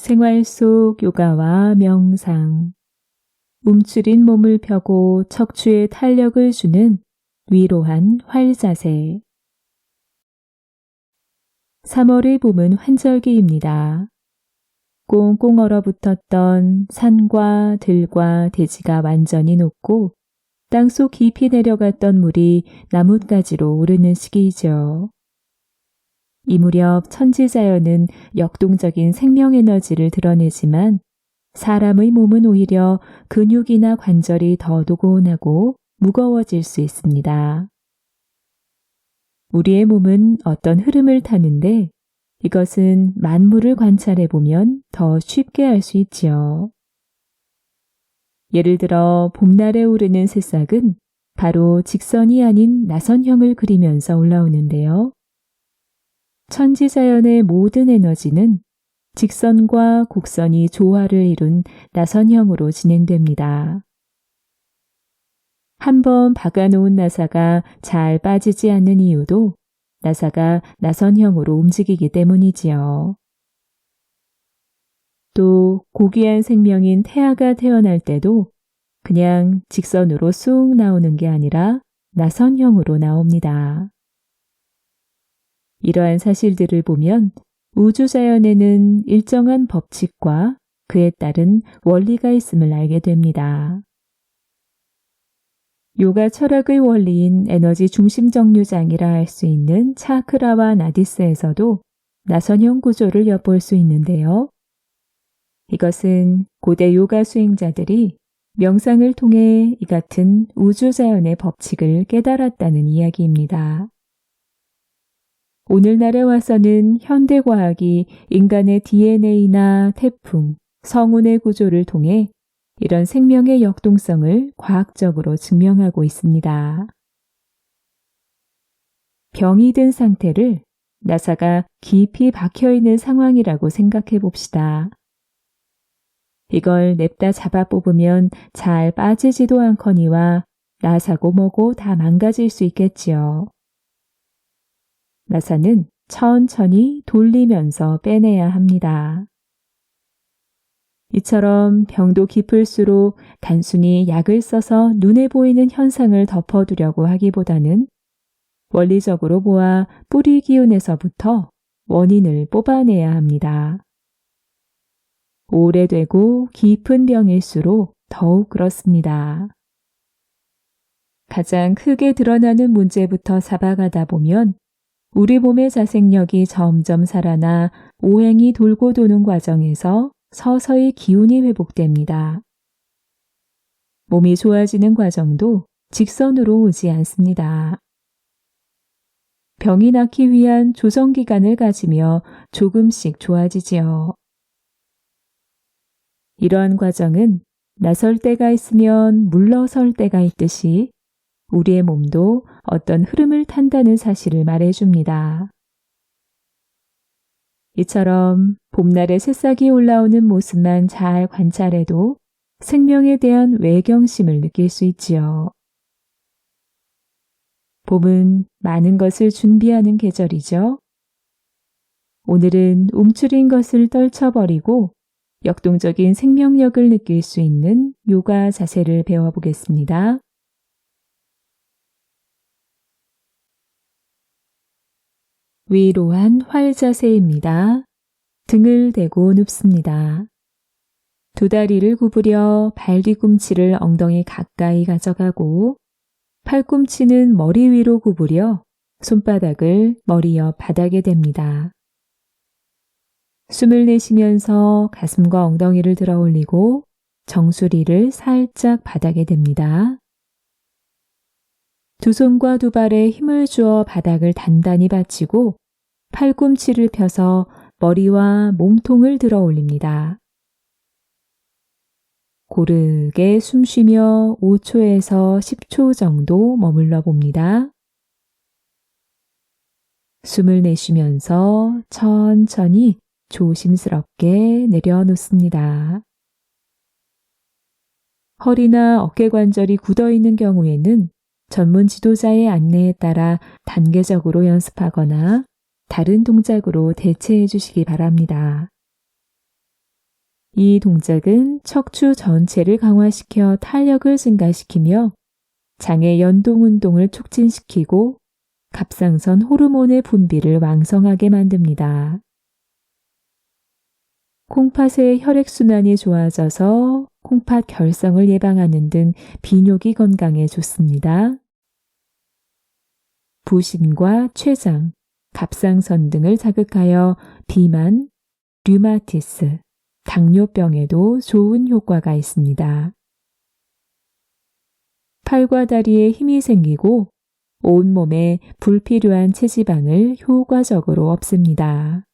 생활 속 요가와 명상. 움츠린 몸을 펴고 척추에 탄력을 주는 위로한 활 자세. 3월의 봄은 환절기입니다. 꽁꽁 얼어붙었던 산과 들과 대지가 완전히 녹고 땅속 깊이 내려갔던 물이 나뭇가지로 오르는 시기이죠. 이 무렵 천지자연은 역동적인 생명에너지를 드러내지만 사람의 몸은 오히려 근육이나 관절이 더 노곤하고 무거워질 수 있습니다. 우리의 몸은 어떤 흐름을 타는데 이것은 만물을 관찰해 보면 더 쉽게 알 수 있지요. 예를 들어 봄날에 오르는 새싹은 바로 직선이 아닌 나선형을 그리면서 올라오는데요. 천지자연의 모든 에너지는 직선과 곡선이 조화를 이룬 나선형으로 진행됩니다. 한번 박아놓은 나사가 잘 빠지지 않는 이유도 나사가 나선형으로 움직이기 때문이지요. 또 고귀한 생명인 태아가 태어날 때도 그냥 직선으로 쑥 나오는 게 아니라 나선형으로 나옵니다. 이러한 사실들을 보면 우주자연에는 일정한 법칙과 그에 따른 원리가 있음을 알게 됩니다. 요가 철학의 원리인 에너지 중심 정류장이라 할 수 있는 차크라와 나디스에서도 나선형 구조를 엿볼 수 있는데요. 이것은 고대 요가 수행자들이 명상을 통해 이 같은 우주자연의 법칙을 깨달았다는 이야기입니다. 오늘날에 와서는 현대과학이 인간의 DNA나 태풍, 성운의 구조를 통해 이런 생명의 역동성을 과학적으로 증명하고 있습니다. 병이 든 상태를 나사가 깊이 박혀 있는 상황이라고 생각해 봅시다. 이걸 냅다 잡아 뽑으면 잘 빠지지도 않거니와 나사고 뭐고 다 망가질 수 있겠지요. 나사는 천천히 돌리면서 빼내야 합니다. 이처럼 병도 깊을수록 단순히 약을 써서 눈에 보이는 현상을 덮어두려고 하기보다는 원리적으로 보아 뿌리 기운에서부터 원인을 뽑아내야 합니다. 오래되고 깊은 병일수록 더욱 그렇습니다. 가장 크게 드러나는 문제부터 잡아가다 보면 우리 몸의 자생력이 점점 살아나 오행이 돌고 도는 과정에서 서서히 기운이 회복됩니다. 몸이 좋아지는 과정도 직선으로 오지 않습니다. 병이 낫기 위한 조정 기간을 가지며 조금씩 좋아지지요. 이러한 과정은 나설 때가 있으면 물러설 때가 있듯이 우리의 몸도 어떤 흐름을 탄다는 사실을 말해줍니다. 이처럼 봄날에 새싹이 올라오는 모습만 잘 관찰해도 생명에 대한 외경심을 느낄 수 있지요. 봄은 많은 것을 준비하는 계절이죠. 오늘은 움츠린 것을 떨쳐버리고 역동적인 생명력을 느낄 수 있는 요가 자세를 배워보겠습니다. 위로한 활 자세입니다. 등을 대고 눕습니다. 두 다리를 구부려 발 뒤꿈치를 엉덩이 가까이 가져가고 팔꿈치는 머리 위로 구부려 손바닥을 머리 옆 바닥에 댑니다. 숨을 내쉬면서 가슴과 엉덩이를 들어 올리고 정수리를 살짝 바닥에 댑니다. 두 손과 두 발에 힘을 주어 바닥을 단단히 받치고 팔꿈치를 펴서 머리와 몸통을 들어 올립니다. 고르게 숨 쉬며 5초에서 10초 정도 머물러 봅니다. 숨을 내쉬면서 천천히 조심스럽게 내려놓습니다. 허리나 어깨 관절이 굳어 있는 경우에는 전문 지도자의 안내에 따라 단계적으로 연습하거나 다른 동작으로 대체해 주시기 바랍니다. 이 동작은 척추 전체를 강화시켜 탄력을 증가시키며 장의 연동 운동을 촉진시키고 갑상선 호르몬의 분비를 왕성하게 만듭니다. 콩팥의 혈액순환이 좋아져서 콩팥 결성을 예방하는 등 비뇨기 건강에 좋습니다. 부신과 췌장, 갑상선 등을 자극하여 비만, 류마티스, 당뇨병에도 좋은 효과가 있습니다. 팔과 다리에 힘이 생기고 온몸에 불필요한 체지방을 효과적으로 없앱니다.